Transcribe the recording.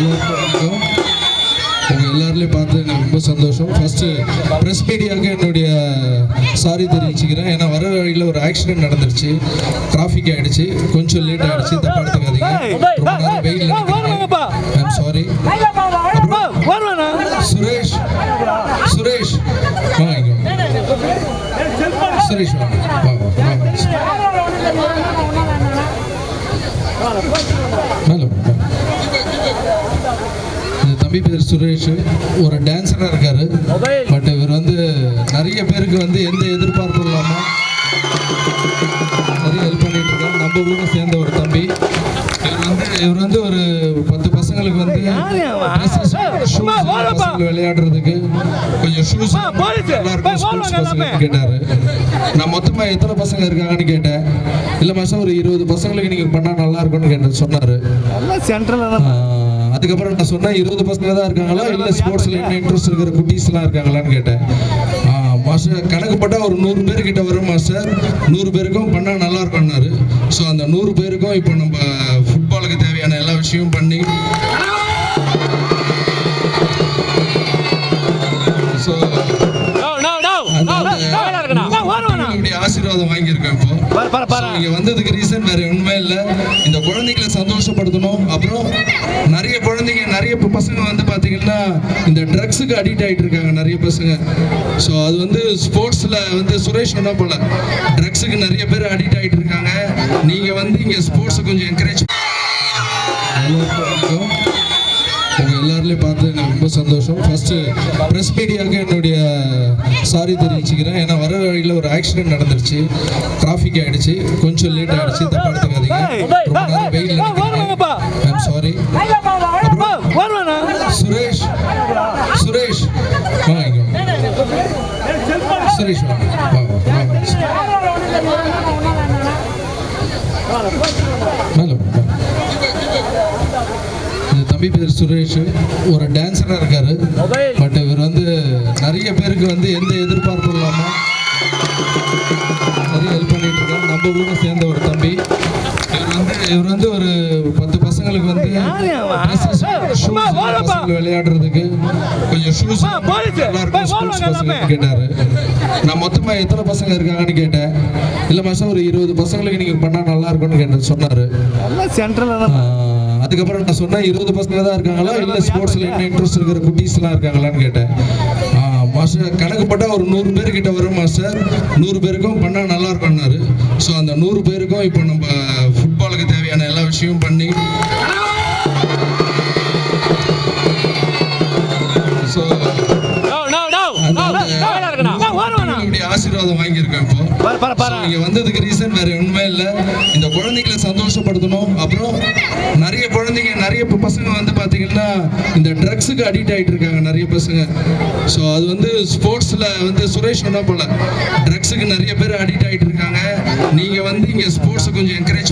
வணக்கம் உங்கள் எல்லாருலேயும் பார்த்து எனக்கு ரொம்ப சந்தோஷம் ஃபஸ்ட்டு ப்ரெஸ் மீடியாவுக்கு என்னுடைய சாரி தெரிவிச்சுக்கிறேன் ஏன்னா வர வழியில் ஒரு ஆக்சிடென்ட் நடந்துருச்சு டிராஃபிக் ஆகிடுச்சு கொஞ்சம் லேட் ஆகிடுச்சு தப்பாக எடுத்துக்காதீங்க ரொம்ப நேரம் வெயில் ஐம் சாரி சுரேஷ் சுரேஷ் வாங்க. சுரேஷ் வாங்க வாங்க வாங்க தம்பி பேர் சுரேஷ் ஒரு டான்ஸராக இருக்காரு. பட் இவர் வந்து நிறைய பேருக்கு வந்து எந்த எதிர்பார்ப்பும் இல்லாமல் நிறைய ஹெல்ப் பண்ணிட்டு இருக்காரு. நம்ம கூட சேர்ந்த ஒரு தம்பி. இவர் வந்து இவர் வந்து ஒரு பத்து பசங்களுக்கு வந்து விளையாடுறதுக்கு கொஞ்சம் ஷூஸ் கேட்டாரு. நான் மொத்தமா எத்தனை பசங்க இருக்காங்கன்னு கேட்டேன். இல்ல மாசம் ஒரு இருபது பசங்களுக்கு நீங்க பண்ணா நல்லா இருக்கும்னு கேட்டு சொன்னாரு. அதுக்கப்புறம் நான் சொன்னேன் இருபது பசங்க தான் இருக்காங்களா? இல்லை ஸ்போர்ட்ஸில் என்ன இன்ட்ரெஸ்ட் இருக்கிற குட்டீஸ்லாம் இருக்காங்களான்னு கேட்டேன். மாஸ்டர் கணக்கு போட்டால் ஒரு நூறு பேர் கிட்ட வரும் மாஸ்டர். நூறு பேருக்கும் பண்ணால் நல்லா இருக்கும்னாரு ஸோ அந்த நூறு பேருக்கும் இப்போ நம்ம ஃபுட்பாலுக்கு தேவையான எல்லா விஷயமும் பண்ணி ஸோ ஆசீர்வாதம் வாங்கியிருக்கேன் இப்போ. இங்க வந்ததுக்கு ரீசன் வேற ஒண்ணுமே இல்ல. இந்த குழந்தைகளை சந்தோஷப்படுத்தணும். அப்புறம் நிறைய குழந்தைங்க நிறைய பசங்க வந்து பாத்தீங்கன்னா இந்த ட்ரக்ஸுக்கு அடிக்ட் ஆயிட்டு இருக்காங்க நிறைய பசங்க. ஸோ அது வந்து ஸ்போர்ட்ஸ்ல வந்து சுரேஷ் சொன்ன போல ட்ரக்ஸுக்கு நிறைய பேர் அடிக்ட் ஆயிட்டு இருக்காங்க நீங்க வந்து இங்க ஸ்போர்ட்ஸ் கொஞ்சம் என்கரேஜ் உங்க எல்லாருலேயும் பார்த்து எனக்கு ரொம்ப சந்தோஷம். ஃபர்ஸ்ட் ப்ரெஸ் மீடியாவுக்கு என்னுடைய சாரி தெரிவிச்சுக்கிறேன். ஏன்னா வர வழியில் ஒரு ஆக்சிடென்ட் நடந்துருச்சு. டிராஃபிக் ஆகிடுச்சு கொஞ்சம் லேட் ஆகிடுச்சு தப்பாக எடுத்துக்காதீங்க. ரொம்ப நேரம் வெயில் சுரேஷ். சுரேஷ் தம்பி பேர் சுரேஷ். ஒரு டான்ஸராக இருக்காரு. பட் இவர் வந்து நிறைய பேருக்கு வந்து எந்த எதிர்பார்ப்பும் இல்லாமல் நிறைய ஹெல்ப் பண்ணிட்டு இருக்காரு. நம்ம கூட சேர்ந்த ஒரு தம்பி. இவர் வந்து இவர் வந்து ஒரு பத்து பசங்களுக்கு வந்து விளையாடுறதுக்கு கொஞ்சம் ஷூஸ் கேட்டாரு. நான் மொத்தமா எத்தனை பசங்க இருக்காங்கன்னு கேட்டேன். இல்ல மாசம் ஒரு இருபது பசங்களுக்கு நீங்க பண்ணா நல்லா இருக்கும்னு கேட்டு சொன்னாரு. அதுக்கப்புறம் நான் சொன்னேன் இருபது பசங்க தான் இருக்காங்களா? இல்லை ஸ்போர்ட்ஸில் என்ன இன்ட்ரெஸ்ட் இருக்கிற குட்டீஸ்லாம் இருக்காங்களான்னு கேட்டேன். மாஸ்டர் கணக்கு போட்டால் ஒரு நூறு பேர் கிட்ட வரும் மாஸ்டர் நூறு பேருக்கும் பண்ணால் நல்லா இருக்கும்னாரு. ஸோ அந்த நூறு பேருக்கும் இப்போ நம்ம ஃபுட்பாலுக்கு தேவையான எல்லா விஷயமும் பண்ணி ஆசீர்வாதம் வாங்கியிருக்கேன் இப்போ. இங்க வந்ததுக்கு ரீசன் வேற ஒண்ணுமே இல்ல. இந்த குழந்தைகளை சந்தோஷப்படுத்தணும். அப்புறம் நிறைய குழந்தைங்க நிறைய பசங்க வந்து பாத்தீங்கன்னா இந்த ட்ரக்ஸுக்கு அடிக்ட் ஆயிட்டு இருக்காங்க நிறைய பசங்க. ஸோ அது வந்து ஸ்போர்ட்ஸ்ல வந்து சுரேஷ் சொன்ன போல ட்ரக்ஸுக்கு நிறைய பேர் அடிக்ட் ஆயிட்டு இருக்காங்க நீங்க வந்து இங்க ஸ்போர்ட்ஸ் கொஞ்சம் என்கரேஜ்